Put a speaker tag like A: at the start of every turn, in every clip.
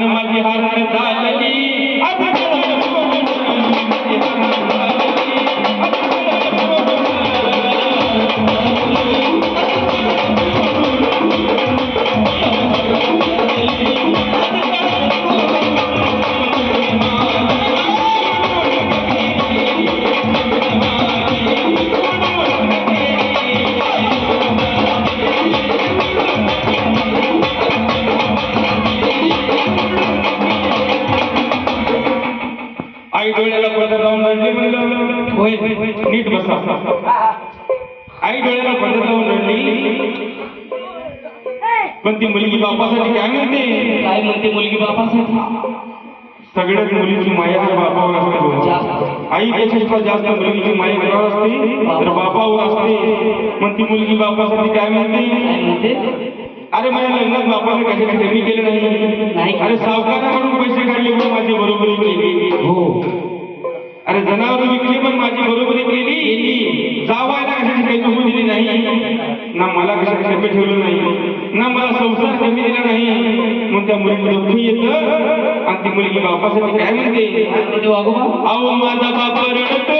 A: आणि माझी हारण झालेली लावून रडली म्हणलं
B: होय
A: नीट बसा आई डोळ्याला पडत लावून रडली पण ती मुलगी बापासाठी काय म्हणते
B: काय म्हणते मुलगी बापासाठी
A: सगळ्यात मुलीची माया ही बापावर असते
B: आई
A: पेक्षा जास्त मुलीची माया घरावर असते तर बापावर असते मग ती मुलगी बापासाठी काय म्हणते अरे माझ्या लग्नात बापाने कशाला कमी केलं नाही
B: नाही.
A: अरे सावकाराकडून पैसे काढले पण माझी बरोबरी केली केली जावायला कशाची काही होऊ दिली नाही. ना मला कशाची कमी ठेवलं नाही. ना मला संसार कमी दिला नाही. मग त्या मुलीला दुःख येतं. आणि ती मुलगी बापासाठी काय म्हणते? अहो माझा बापा रडतो.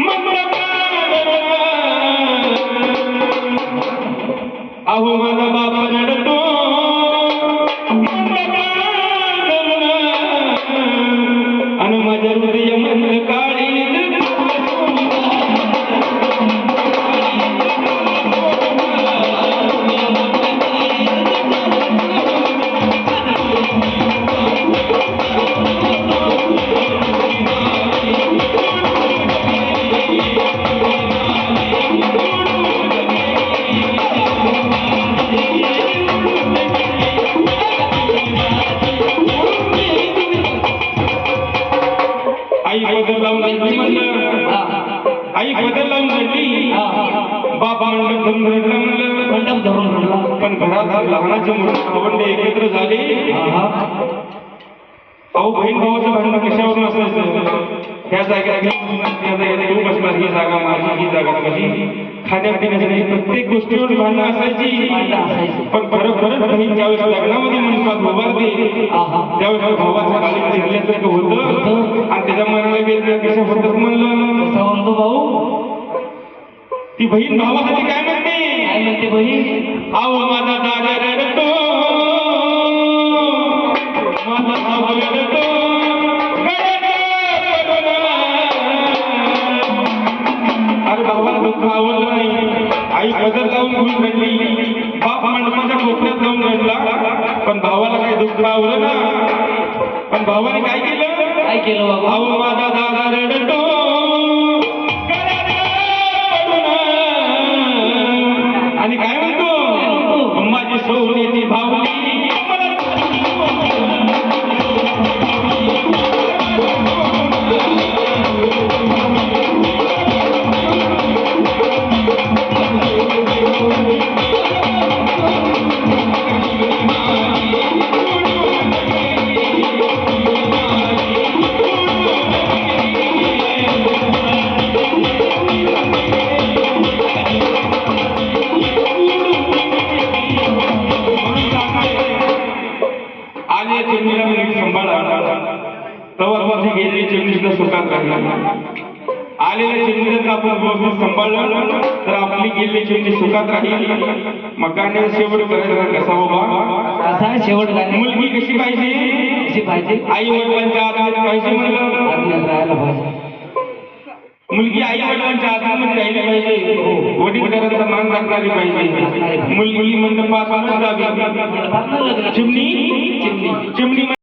A: मंद प्राण. अहो आई बदल लावून रडली म्हणलं आई बदल लावून रडली
B: हा
A: बाप म्हणलं धरून रडलं म्हणलं
B: मंडप धरून रडला
A: पण घरात लहानाचे मोठे भावंडे एकत्र झाले
B: हा
A: अहो बहीण भावाचं भांडण कशावरून असायचं ह्या जागेत त्या जागेत घेऊन बसणार ही जागा माझी ही जागा माझी खाण्यापिण्यासाठी प्रत्येक गोष्टीवर भांडणं असायची पण खरं खरंच बहीण ज्यावेळेस लग्नामध्ये म्हणतात उभारते
B: दे
A: त्यावेळेस भावाच्या खाली जिंकल्यासारखं होतं आणि म्हणलं
B: कसा म्हणतो भाऊ
A: ती बहीण भावासाठी काय म्हणते
B: काय म्हणते बहीण
A: माझा दादा रडतो माझा रडतो अरे बाबाला दुःख आवडलं नाही आई पदर लावून घेऊन रडली बाप मंडपाच्या कोपऱ्यात लावून रडला पण भावाला काही दुःख आवडलं ना. पण भावाने काय केलं?
B: काय केलं बाबा?
A: अहो माझा दादा रडतो. आणि काय म्हणतो? माझी सोन्याची भावली सांभाळा तवर गेलेली सुखात राहील आलेल्या चिमणीला जर आपण व्यवस्थित सांभाळलं तर आपली गेलेली चिमणी सुखात राहील. गाण्याचा शेवट करायचा कसा बाबा?
B: कसा शेवट काय
A: मुलगी कशी पाहिजे?
B: कशी पाहिजे?
A: आई वडिलांच्या आत पाहिजे म्हणलं.
B: राहायला पाहिजे.
A: मुलगी आई वडिलांच्या आतमध्ये राहिली पाहिजे हो, वडीलधाऱ्यांचा मान राखणारी पाहिजे. मुलगी मंडपात जावी चिमणी?
B: चिमणी.
A: चिमणी.